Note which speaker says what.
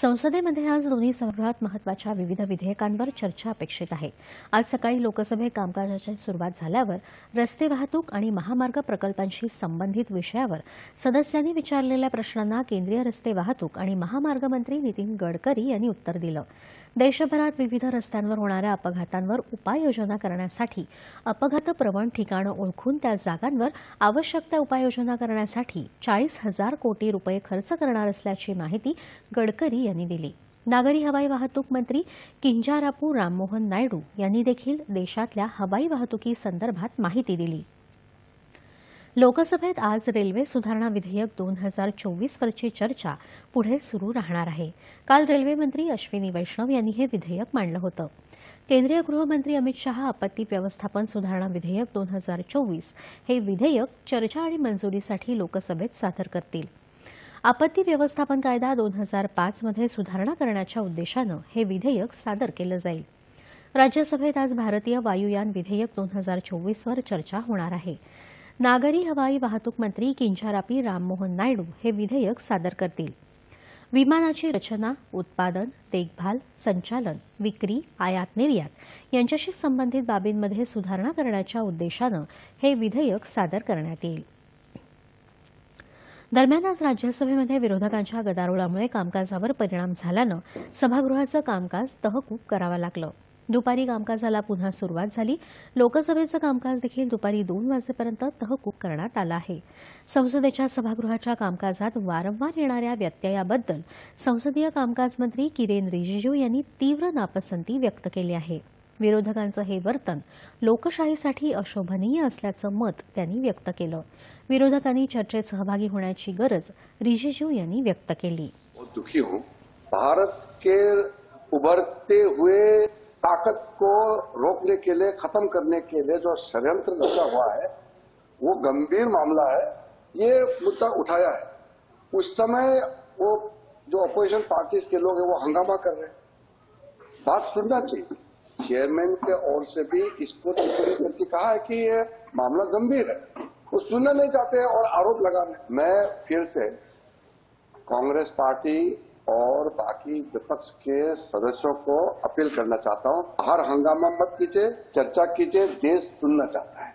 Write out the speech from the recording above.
Speaker 1: संसदेमध्ये आज दोन्ही सभागृहात महत्वाच्या विविध विधेयकांवर चर्चा अपेक्षित आहे आज सकाळी लोकसभेत कामकाजाची सुरुवात झाल्यावर रस्ते वाहतूक आणि महामार्ग प्रकल्पांशी संबंधित विषयावर सदस्यांनी विचारलेल्या प्रश्नांना केंद्रीय रस्ते वाहतूक आणि महामार्ग मंत्री नितीन गडकरी यांनी उत्तर दिलं देशभरात विविध रस्त्यांवर होणाऱ्या अपघातांवर उपाययोजना करण्यासाठी अपघात प्रवण ठिकाणं ओळखून त्या जागांवर आवश्यक त्या उपाययोजना करण्यासाठी चाळीस हजार कोटी रुपये खर्च करणार असल्याची माहिती गडकरी यांनी दिली नागरी हवाई वाहतूक मंत्री किंजारापू राममोहन नायडू यांनी देखील देशातल्या हवाई वाहतुकीसंदर्भात माहिती दिली लोकसभेत आज रेल्वे सुधारणा विधेयक दोन हजार चोवीसवरची चर्चा पुढे सुरू राहणार आहे काल रेल्वेमंत्री अश्विनी वैष्णव यांनी हे विधेयक मांडलं होतं केंद्रीय गृहमंत्री अमित शहा आपत्ती व्यवस्थापन सुधारणा विधेयक दोन हजार चोवीस हे विधेयक चर्चा आणि मंजुरीसाठी लोकसभेत सादर करतील आपत्ती व्यवस्थापन कायदा दोन हजार पाचमध्ये सुधारणा करण्याच्या उद्देशानं हे विधेयक सादर केलं जाईल राज्यसभेत आज भारतीय वायुयान विधेयक दोन हजार चोवीसवर चर्चा होणार आहे नागरी हवाई वाहतूक मंत्री किंचारापी राममोहन नायडू हे विधेयक सादर करतील विमानाची रचना उत्पादन देखभाल संचालन विक्री आयात निर्यात यांच्याशी संबंधित बाबींमध्ये सुधारणा करण्याच्या उद्देशानं हे विधेयक सादर करण्यात येईल दरम्यान आज राज्यसभेमध्ये विरोधकांच्या गदारोळामुळे कामकाजावर परिणाम झाल्यानं सभागृहाचं कामकाज तहकूब करावं लागलं दुपारी कामकाजाला पुन्हा सुरुवात झाली लोकसभेचं कामकाज देखील दुपारी दोन वाजेपर्यंत तहकूब करण्यात आलं आहे संसदेच्या सभागृहाच्या कामकाजात वारंवार येणाऱ्या व्यत्ययाबद्दल संसदीय कामकाज मंत्री किरेन रिजिजू यांनी तीव्र नापसंती व्यक्त केली आहे विरोधकांचं हे वर्तन लोकशाहीसाठी अशोभनीय असल्याचं मत त्यांनी व्यक्त केलं विरोधकांनी चर्चेत सहभागी होण्याची गरज रिजिजू यांनी व्यक्त केली
Speaker 2: दुखी हूं भारत के उभरते हुए ताकत को रोकने के लिए खत्म करने के लिए जो षडयंत्र रचा हुआ है वो गंभीर मामला है ये मुद्दा उठाया है उस समय वो जो अपोजिशन पार्टीज के लोग हैं वो हंगामा कर रहे हैं बात सुनना चाहिए चेयरमैन के ओर से भी इसको टिप्पणी करके कहा है कि ये मामला गंभीर है वो सुनना नहीं चाहते और आरोप लगा रहे मैं फिर से कांग्रेस पार्टी और बाकी विपक्ष के सदस्यों को अपील करना चाहता हूं हर हंगामा मत कीजिए चर्चा कीजिए देश सुनना चाहता है